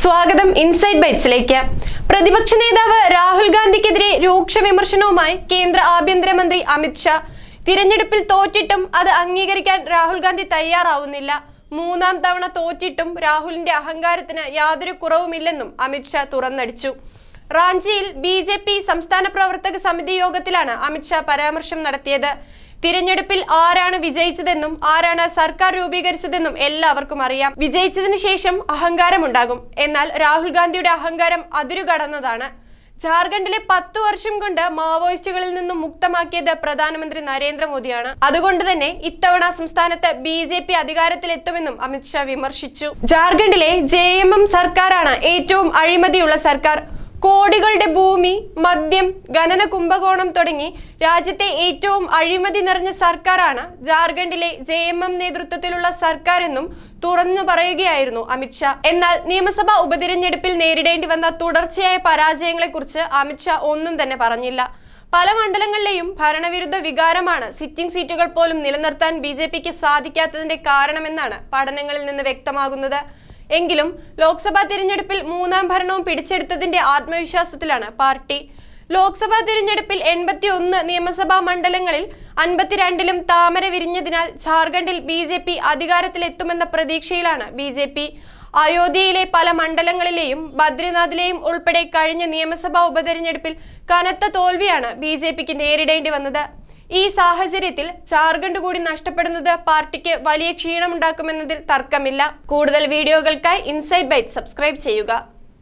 സ്വാഗതം ഇൻസൈഡ് ബൈറ്റ്സിലേക്ക് പ്രതിപക്ഷ നേതാവ് രാഹുൽ ഗാന്ധിക്കെതിരെ രൂക്ഷ വിമർശനവുമായി കേന്ദ്ര ആഭ്യന്തരമന്ത്രി അമിത്ഷാ തിരഞ്ഞെടുപ്പിൽ തോറ്റിട്ടും അത് അംഗീകരിക്കാൻ രാഹുൽ ഗാന്ധി തയ്യാറാവുന്നില്ല. മൂന്നാം തവണ തോറ്റിട്ടും രാഹുലിന്റെ അഹങ്കാരത്തിന് യാതൊരു കുറവുമില്ലെന്നും അമിത്ഷാ തുറന്നടിച്ചു. റാഞ്ചിയിൽ ബി ജെ പി സംസ്ഥാന പ്രവർത്തക സമിതി യോഗത്തിലാണ് അമിത്ഷാ പരാമർശം നടത്തിയത്. തിരഞ്ഞെടുപ്പിൽ ആരാണ് വിജയിച്ചതെന്നും ആരാണ് സർക്കാർ രൂപീകരിച്ചതെന്നും എല്ലാവർക്കും അറിയാം. വിജയിച്ചതിന് ശേഷം അഹങ്കാരമുണ്ടാകും. എന്നാൽ രാഹുൽ ഗാന്ധിയുടെ അഹങ്കാരം അതിരുകടന്നതാണ്. ജാർഖണ്ഡിലെ പത്തു വർഷം കൊണ്ട് മാവോയിസ്റ്റുകളിൽ നിന്നും മുക്തമാക്കിയത് പ്രധാനമന്ത്രി നരേന്ദ്രമോദിയാണ്. അതുകൊണ്ട് തന്നെ ഇത്തവണ സംസ്ഥാനത്ത് ബി ജെ പി അധികാരത്തിലെത്തുമെന്നും അമിത്ഷാ വിമർശിച്ചു. ജാർഖണ്ഡിലെ ജെ സർക്കാരാണ് ഏറ്റവും അഴിമതിയുള്ള സർക്കാർ. കോടികളുടെ ഭൂമി മദ്യം ഖനന കുംഭകോണം തുടങ്ങി രാജ്യത്തെ ഏറ്റവും അഴിമതി നിറഞ്ഞ സർക്കാരാണ് ജാർഖണ്ഡിലെ ജെ എം എം നേതൃത്വത്തിലുള്ള സർക്കാർ എന്നും തുറന്നു പറയുകയായിരുന്നു അമിത്ഷാ എന്നാൽ നിയമസഭാ ഉപതിരഞ്ഞെടുപ്പിൽ നേരിടേണ്ടി വന്ന തുടർച്ചയായ പരാജയങ്ങളെക്കുറിച്ച് അമിത്ഷാ ഒന്നും തന്നെ പറഞ്ഞില്ല. പല മണ്ഡലങ്ങളിലെയും ഭരണവിരുദ്ധ വികാരമാണ് സിറ്റിംഗ് സീറ്റുകൾ പോലും നിലനിർത്താൻ ബി സാധിക്കാത്തതിന്റെ കാരണമെന്നാണ് പഠനങ്ങളിൽ നിന്ന് വ്യക്തമാകുന്നത്. എങ്കിലും ലോക്സഭാ തിരഞ്ഞെടുപ്പിൽ മൂന്നാം ഭരണവും പിടിച്ചെടുത്തതിന്റെ ആത്മവിശ്വാസത്തിലാണ് പാർട്ടി. ലോക്സഭാ തിരഞ്ഞെടുപ്പിൽ എൺപത്തി ഒന്ന് നിയമസഭാ മണ്ഡലങ്ങളിൽ അൻപത്തിരണ്ടിലും താമര വിരിഞ്ഞതിനാൽ ജാർഖണ്ഡിൽ ബി ജെ പി അധികാരത്തിലെത്തുമെന്ന പ്രതീക്ഷയിലാണ് ബി ജെ പി. അയോധ്യയിലെ പല മണ്ഡലങ്ങളിലെയും ബദ്രിനാഥിലെയും ഉൾപ്പെടെ കഴിഞ്ഞ നിയമസഭാ ഉപതെരഞ്ഞെടുപ്പിൽ കനത്ത തോൽവിയാണ് ബി നേരിടേണ്ടി വന്നത്. ഈ സാഹചര്യത്തിൽ ജാർഖണ്ഡ് കൂടി നഷ്ടപ്പെടുന്നത് പാർട്ടിക്ക് വലിയ ക്ഷീണമുണ്ടാക്കുമെന്നതിൽ തർക്കമില്ല. കൂടുതൽ വീഡിയോകൾക്കായി ഇൻസൈഡ് ബൈറ്റ് സബ്സ്ക്രൈബ് ചെയ്യുക.